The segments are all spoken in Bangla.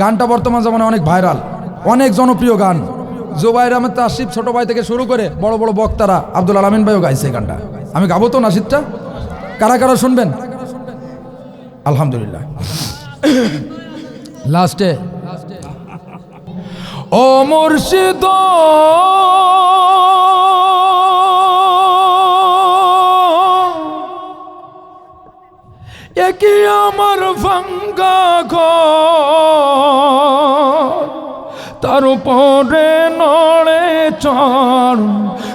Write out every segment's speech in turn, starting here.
গানটা বর্তমান জমানে অনেক ভাইরাল, অনেক জনপ্রিয় গান। জোবাইর আহমেদ তাসিফ ছোট ভাই থেকে শুরু করে বড় বড় বক্তারা আব্দুল আলমিন ভাইও গাইছে গানটা। আমি গাবো তো নাসিদটা কারা কারা শুনবেন? আলহামদুলিল্লাহ। লাস্টে। ও মুর্শিদ! একই আমার ভাঙ্গা ঘর? তার উপরে নড়ে চড়।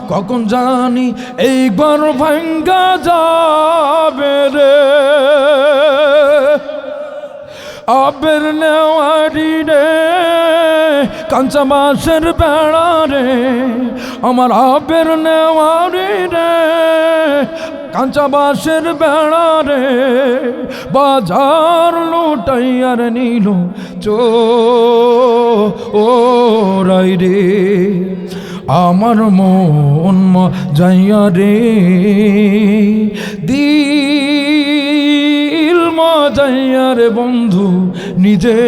কখন জানি এইবার ভাঙ্গা যাবে রে? আবের নেওয়ারি রে কাঁচা বাঁশের বেড়া রে। আমার আবের নেওয়ারি রে। কাঁচা বাঁশের বেড়া রে, বাজার লুটাইয়ার নিল চো, ও রাই রে। আমার মন যাইয়া রে, দিল মজাইয়া রে বন্ধু, নিজে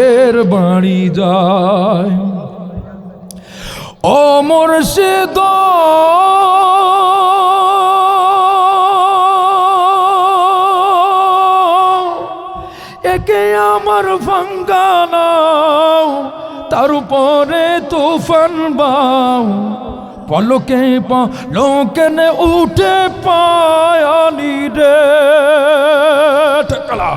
এর বাড়ি যায়। ও মুর্শিদ একে আমার ভাঙ্গানাও তার উপরে তুফান বাও। পলকে পলকে উঠে পায়ানি রে। ঠেকালা।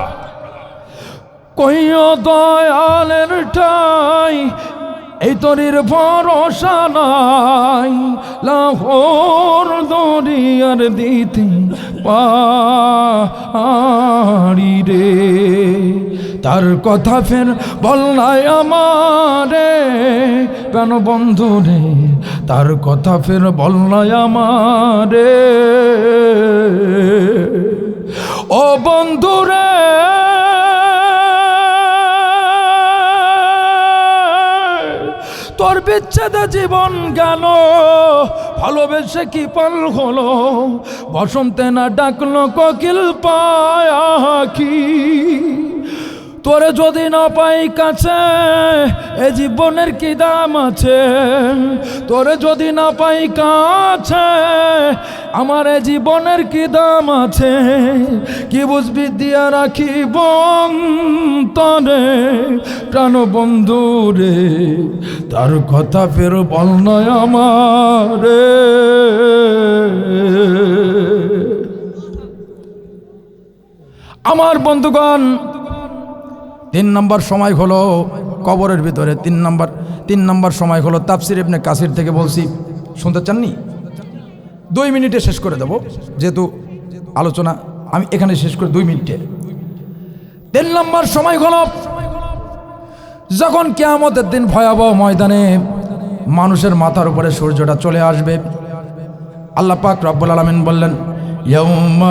কইও দয়ালের ঠাই, এই তরির ভরসা নাই। লাহোর দরিয়ার দিতে পারি রে। তার কথা ফের বল নাই আমারে। কেন বন্ধু রে? তার কথা ফের বল নাই আমারে। ও বন্ধু রে তোর বিচ্ছেদে জীবন গেল। ভালোবেসে কি পাল হলো? বসন্তে না ডাকলো কোকিল পাখি তোরে যদি না পাই কাছে, এ জীবনের কি দাম আছে? তোরে যদি না পাই কাছে, আমার এ জীবনের কি দাম আছে? কি বুঝবি দিয়া রাখি তরে প্রাণ বন্ধু রে, তার কথা ফের বল নয় আমারে। আমার বন্ধুগণ, তিন নম্বর সময় হলো কবরের ভিতরে, তিন নম্বর তিন নম্বর সময় হলো তাফসির ইবনে কাসির থেকে বলছি, শুনতে চাননি? দুই মিনিটে শেষ করে দেব, যেহেতু আলোচনা, আমি এখানে শেষ করে দুই মিনিটে। তিন নম্বর সময় হলো যখন কেয়ামতের দিন ভয়াবহ ময়দানে মানুষের মাথার উপরে সূর্যটা চলে আসবে আল্লাহ পাক রব্বুল আলমিন বললেন يوم